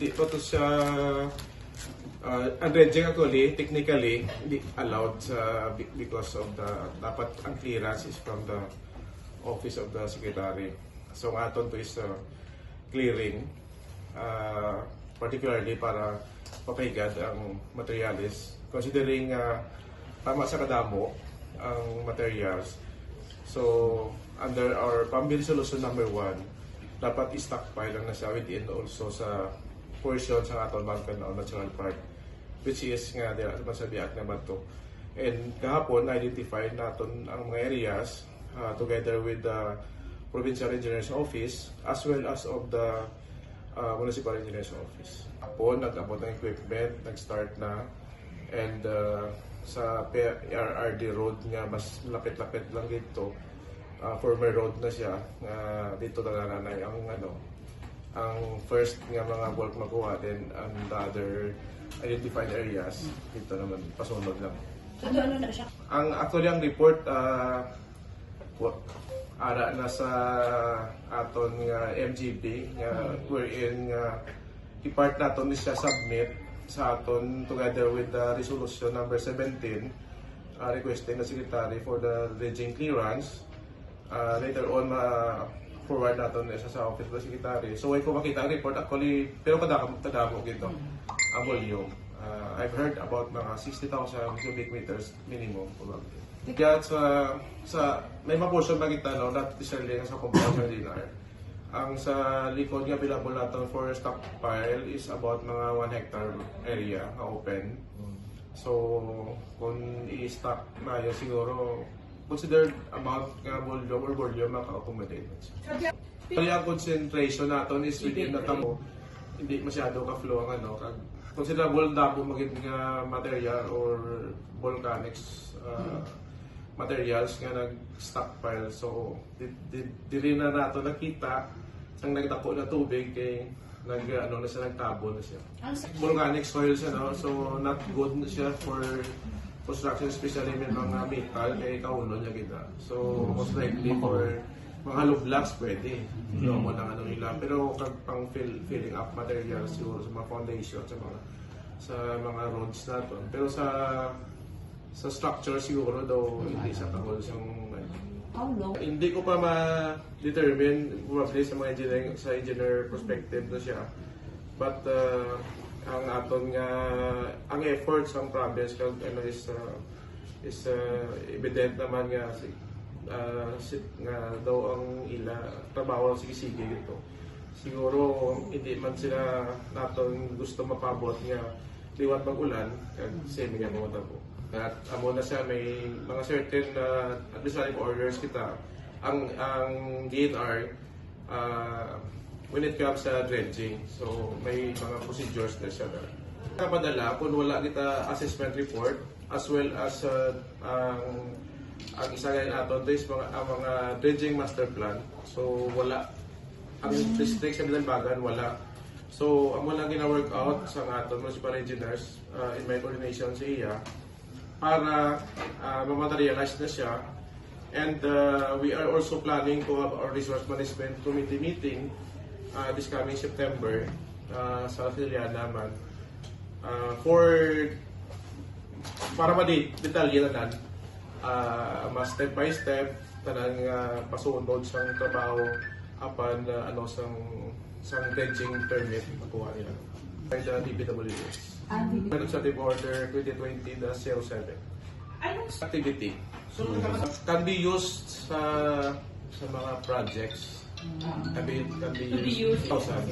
di pa to siya uh, ang dredging actually technically hindi allowed sa be- because of the dapat ang clearance is from the office of the secretary. So ang aton to is uh, clearing uh, particularly para papahigad ang materials considering uh, tama sa kadamo ang materials so under our pambil solution number one dapat i-stockpile lang na siya within also sa portion sa aton Balcanao National Park which is nga dira sa masabiak na bato. And kahapon identified naton ang mga areas uh, together with the Provincial Engineers Office as well as of the uh, Municipal Engineers Office. Hapon nag-abot ng equipment, nag-start na and uh, sa PRRD road nga mas lapit-lapit lang dito uh, former road na siya nga dito na nanay ang ano ang first nga mga bulk makuha then ang the other identified areas dito naman pasunod lang Ano ano na siya? ang actually ang report uh, ara na sa aton nga MGB nga wherein nga i-part naton ni siya submit sa aton together with the resolution number 17 uh, requesting the secretary for the dredging clearance uh, later on ma forward naton isa sa office of the secretary so ay ko makita ang report actually pero kadamo kadamo gito ang volume Uh, I've heard about mga 60,000 cubic meters minimum. Kaya sa, sa may mga portion ba kita no, not necessarily sa compound dinar. Ang sa likod nga available natin for stockpile is about mga 1 hectare area na open. So, kung i-stock na yun siguro, considered amount nga volume or volume maka-accommodate. Kaya ang concentration natin is within the tamo, hindi masyado ka-flow ang ano, kag considerable dabo maging nga material or volcanics uh, materials nga nag-stockpile. So, di, di, di rin na nato nakita ang nagdako na tubig kay nag ano na siya nagtabo na siya. Volcanic soil siya no, so not good na siya for construction especially may mga metal kay kauno niya kita. So most likely for mga hollow blocks pwede. No mo lang ano nila pero kag pang fill, filling up materials siguro sa mga foundation sa mga sa mga roads naton. Pero sa sa structure siguro daw hindi sa kahol siyang How long? hindi ko pa ma-determine roughly sa mga engineering, sa engineer perspective na siya. But uh, ang aton nga ang efforts ang province kag ano is uh, is uh, evident naman nga si uh, si, nga daw ang ila trabaho lang sige-sige dito. Siguro hindi man sila naton gusto mapabot nga liwat pag ulan kag semi nga mo po. At amo na siya may mga certain uh, administrative orders kita. Ang ang DNR uh, when it comes sa dredging. So may mga procedures na siya na. Kapadala kung wala kita assessment report as well as uh, ang ang isa nga naton is mga ang mga dredging master plan. So wala ang district sa Bilalbagan wala. So amo lang gina-work out sa aton municipal engineers uh, in my coordination sa iya para uh, mamaterialize na siya. And uh, we are also planning to have our resource management committee meeting uh, this coming September uh, sa Australia naman uh, for para ma-detalye na nan uh, mas step by step tanan nga pasunod sa trabaho apan uh, ano sang sang dredging permit makuha nila by the DPWS. Administrative Order 2020-07 Anong activity. So, can be used sa sa mga projects. Be used. Thousand.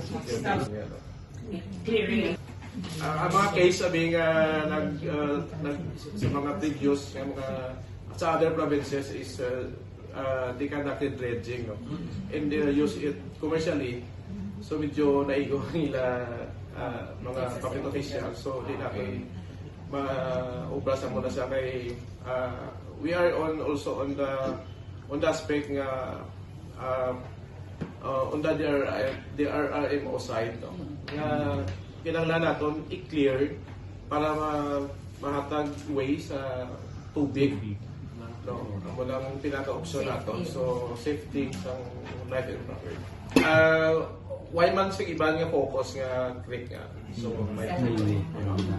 Clearing? Ah, ang mga case sabi nga nag, uh, nag sa mga previous nga mga sa other provinces is uh, uh, they conducted dredging no? and they use it commercially so medyo naigo nila uh, mga public officials so di na kay maubra sa muna sa kay uh, we are on also on the on the aspect nga um, uh, on the their the RRMO side no? Nga kinahanglan naton i-clear para ma mahatag way sa tubig no? Amo lang ang pinaka option nato so safety sa life and property. Uh, why man sa iba nga focus nga click nga. So, may ano na.